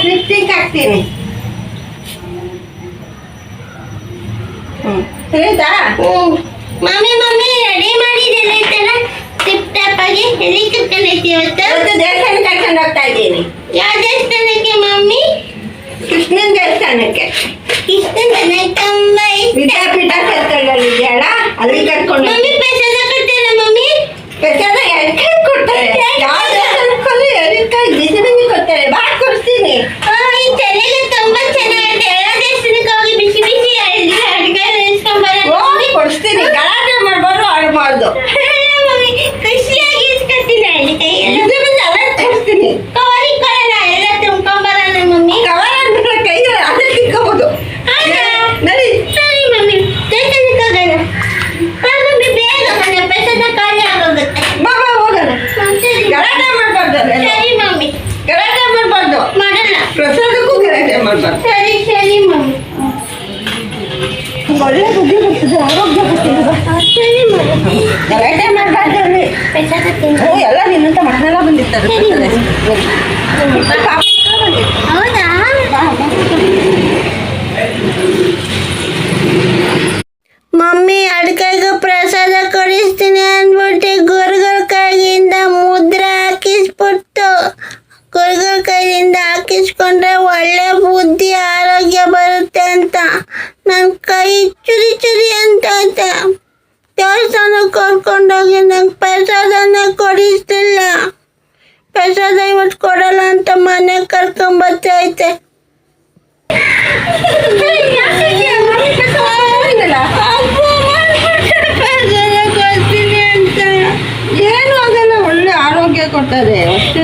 Lipstick ಹಾಕ್ತೀನಿ ಹ್ಮ್ ತಿಳಿತಾ mummy mummy ready ಮಾಡಿದ್ದೆಲ್ಲ ಐತಲ್ಲ ಟಿಪ್ ಟಾಪ್ ಆಗಿ ಎಲ್ಲಿ ಕರ್ಕೊಂಡೈತಿ ಇವತ್ತು ಇವತ್ತು ದೇವಸ್ಥಾನ ಕರ್ಕೊಂಡು ಹೋಗ್ತಾ ಇದ್ದೀನಿ ಯಾವ ದೇವಸ್ಥಾನಕ್ಕೆ ಮಮ್ಮಿ ಕೃಷ್ಣನ ದೇವಸ್ಥಾನಕ್ಕೆ ಕೃಷ್ಣನ್ ನನಗೆ ತುಂಬಾ ಇಷ್ಟ ವಿದ್ಯಾಪೀಠ ಸರ್ಕಲ್ ಇದೆಯಲ್ಲ ಅಲ್ಲಿ ಕರ್ಕೊಂಡು ಮಮ್ಮಿ ತುಂಬ್ಕೊಂಬರೋಣ ಮಮ್ಮಿ ಕವರ್ ಕೈ ಅದೇ ಸರಿ ಮಮ್ಮಿ ಹಾ ಮಮ್ಮಿ ಬೇಗ ಖಾಲಿ ಆಗೋಗುತ್ತೆ ಬಾ ಬಾ ಸರಿ ಮಮ್ಮಿ ಗಲಾಟೆ ಮಾಡಬಾರ್ದು ಮಾಡೋಣ ಪ್ರಸಾದಕ್ಕೂ ಸರಿ ಸರಿ ಮಮ್ಮಿ ಒಳ್ಳೆ ಬುದ್ಧಿ ಬರ್ತದೆ ಆರೋಗ್ಯ ಬರ್ತದೆ ಸರಿ, ಮಮ್ಮಿ ಮಾಡಬಾರ್ದು ಅಲ್ಲಿ ಪ್ರಸಾದ ತಿಂದು ಓ ಎಲ್ಲ ನಿನ್ನಂತ ಮಕ್ಕಳೆಲ್ಲ ಬಂದಿರ್ತಾರೆ ಸರಿ. ಪಾಪ ಬಂದಿರ್ತಾರೆ. ಹೌದಾ? ಮಮ್ಮಿ ಅಡ್ಕೈಗೆ ಪ್ರಸಾದ ಕೊಡಿಸ್ತೀನಿ ಅಂದ್ಬಿಟ್ಟು ಗುರುಗಳ ಕೈಯಿಂದ ಮುದ್ರೆ ಹಾಕಿಸ್ಬಿಟ್ಟು ಗುರುಗಳ ಕೈಯಿಂದ ಹಾಕಿಸ್ಕೊಂಡ್ರೆ ಒಳ್ಳೆ ಬುದ್ಧಿ ಆರೋಗ್ಯ ಬರುತ್ತೆ ಅಂತ. ನನ್ನ ಕೈ ಚುರಿ ಚುರಿ ಅಂತ ದೇವಸ್ಥಾನಕ್ಕೆ ಕರ್ಕೊಂಡೋಗಿ ನಂಗೆ ಪ್ರಸಾದನ ಕೊಡಿಸ್ತಿಲ್ಲ. ಪ್ರಸಾದ ಇವತ್ತು ಕೊಡಲ್ಲ ಅಂತ ಮನೆ ಕರ್ಕೊಂಬತ್ತೈತೆ ಏನಿಲ್ಲ. ಏನು ಒಳ್ಳೆ ಆರೋಗ್ಯ ಕೊಡ್ತದೆ ಅಷ್ಟೇ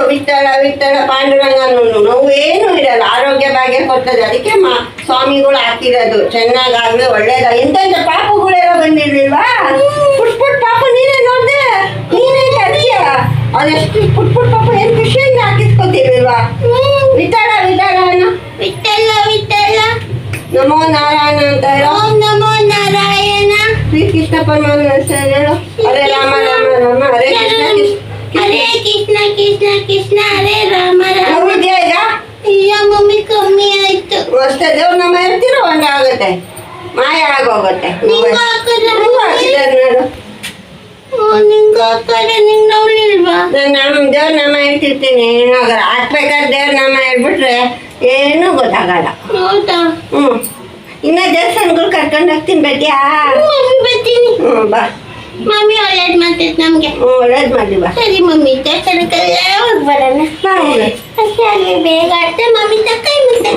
ಹೇಳು ವಿಠಲ ವಿಠಲ ಪಾಂಡುರಂಗ ನೋವೇನು ಇರಲ್ಲ. ಆರೋಗ್ಯ ಭಾಗ್ಯ ಕೊಡ್ತದೆ ಅದಕ್ಕೆ ಮಾ ಸ್ವಾಮಿಗಳು ಹಾಕಿರೋದು. ಚೆನ್ನಾಗಾಗ್ಲಿ ಒಳ್ಳೇದ ಎಂತ ಪಾಪಗಳೆಲ್ಲ ಬಂದಿರ್ಲಿಲ್ವಾ ಪುಟ್ ಪುಟ್ ಪಾಪ ನೀನೇ ನೋಡ್ದೆ. ನೀನೇ ಕರ್ತೀಯ ಅದೆಷ್ಟು ಪುಟ್ ಪುಟ್ ಪಾಪ ಏನ್ ಖುಷಿಯಿಂದ ಹಾಕಿಸ್ಕೊತಿರ್ಲಿಲ್ವಾ ವಿಠಲ ವಿಠಲ ಅನ್ನ ವಿಠಲ ವಿಠಲ ನಮೋ ನಾರಾಯಣ ಅಂತ ಹೇಳೋ. ನಮೋ ನಾರಾಯಣ. ಶ್ರೀ ಕೃಷ್ಣ ಪರಮಾತ್ಮ ಹೇಳೋ ಹೇಳು. ಹರೇ ರಾಮ ರಾಮ ರಾಮ. ಕೃಷ್ಣ ಕೃಷ್ಣ. ಕೃಷ್ಣ ಕೃಷ್ಣ ಕೃಷ್ಣ ಕೃಷ್ಣ ಹರೇ ರಾಮ ರಾಮ. ನೋಡಿದ್ಯಾ ಈಗ ಅಯ್ಯೋ ಮಮ್ಮಿ ಕಮ್ಮಿ ಆಯ್ತು. ಅಷ್ಟೇ ದೇವ್ರ ನಮ್ಮ ಇರ್ತಿರೋ ಒಂದೇ ಆಗುತ್ತೆ. ಮಾಯ ಆಗೋಗುತ್ತೆ. ನಿಂಗ ಹಾಕಲ್ಲ ನಂಗೂ ಹಾಕಿದ್ದಾರೆ ನೋಡು. ನಿಂಗ ಹಾಕಲ್ಲ ನಿಂಗ್ ನೋಡ್ಲಿಲ್ವಾ ನಾನು ನಮ್ಮ ದೇವ್ರ ನಮ್ಮ ಇಟ್ಟಿರ್ತೀನಿ ಏನಾಗಲ್ಲ. ಹಾಕ್ಬೇಕಾದ್ರೆ ದೇವ್ರ ನಮ್ಮ ಹೇಳ್ಬಿಟ್ರೆ ಏನೂ ಗೊತ್ತಾಗಲ್ಲ. ಹೌದಾ? ಹ್ಞೂ ಇನ್ನ ದೇವಸ್ಥಾನಗಳು ಕರ್ಕೊಂಡು ಹೋಗ್ತೀನಿ ಬಡ್ಡಿಯಾ ಮಮ್ಮಿ ಬರ್ತೀನಿ ಹ್ಞೂ ಬಾ. ಮಮ್ಮಿ ಒಳ್ಳೇದ್ ಮಾಡ್ತೈತ್ ನಮ್ಗೆ ಹ್ಞೂ ಒಳ್ಳೇದು ಮಾಡಿ ಬಾ ಸರಿ ಮಮ್ಮಿ ದೇವಸ್ಥಾನಕ್ಕೆ ಹೋಗಿ ಬರೋಣ ಬಾ ಹೋಗೋಣ. ಅಷ್ಟೇ ಅಲ್ಲಿ ಬೇಗ ಆಡ್ತೆ ಮಮ್ಮಿ ತಕ್ಕೈ ಮತ್ತೆ